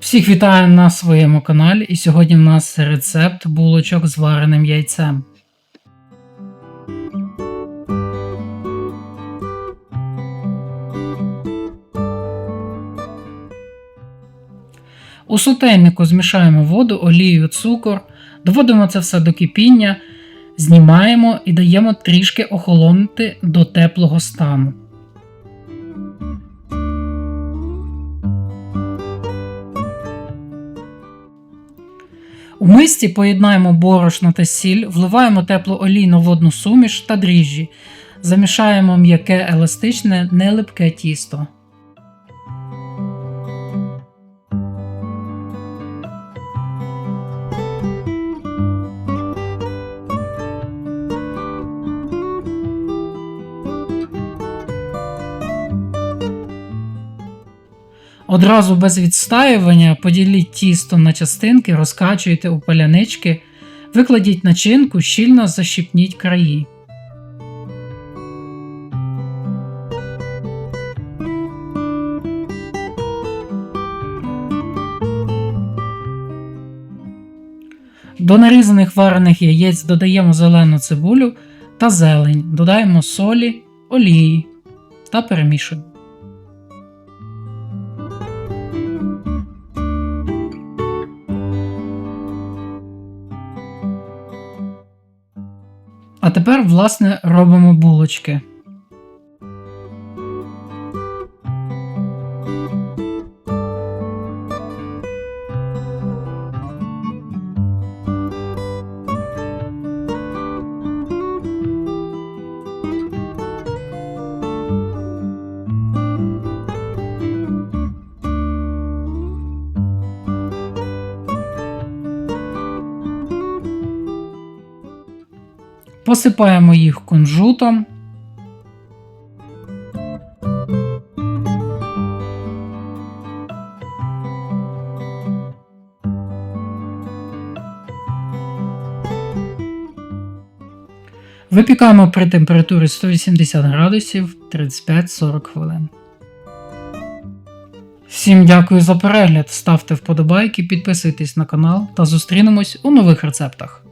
Всіх вітаю на своєму каналі, і сьогодні в нас рецепт булочок з вареним яйцем. У сотейнику змішаємо воду, олію, цукор, доводимо це все до кипіння, знімаємо і даємо трішки охолонути до теплого стану. У мисці поєднаємо борошно та сіль, вливаємо теплу олійну водну суміш та дріжджі. Замішаємо м'яке еластичне, нелипке тісто. Одразу без відстаювання поділіть тісто на частинки, розкачуйте у палянички, викладіть начинку, щільно защіпніть краї. До нарізаних варених яєць додаємо зелену цибулю та зелень, додаємо солі, олії та перемішуємо. А тепер, власне, робимо булочки. Посипаємо їх кунжутом. Випікаємо при температурі 180 градусів 35-40 хвилин. Всім дякую за перегляд, ставте вподобайки, підписуйтесь на канал та зустрінемось у нових рецептах.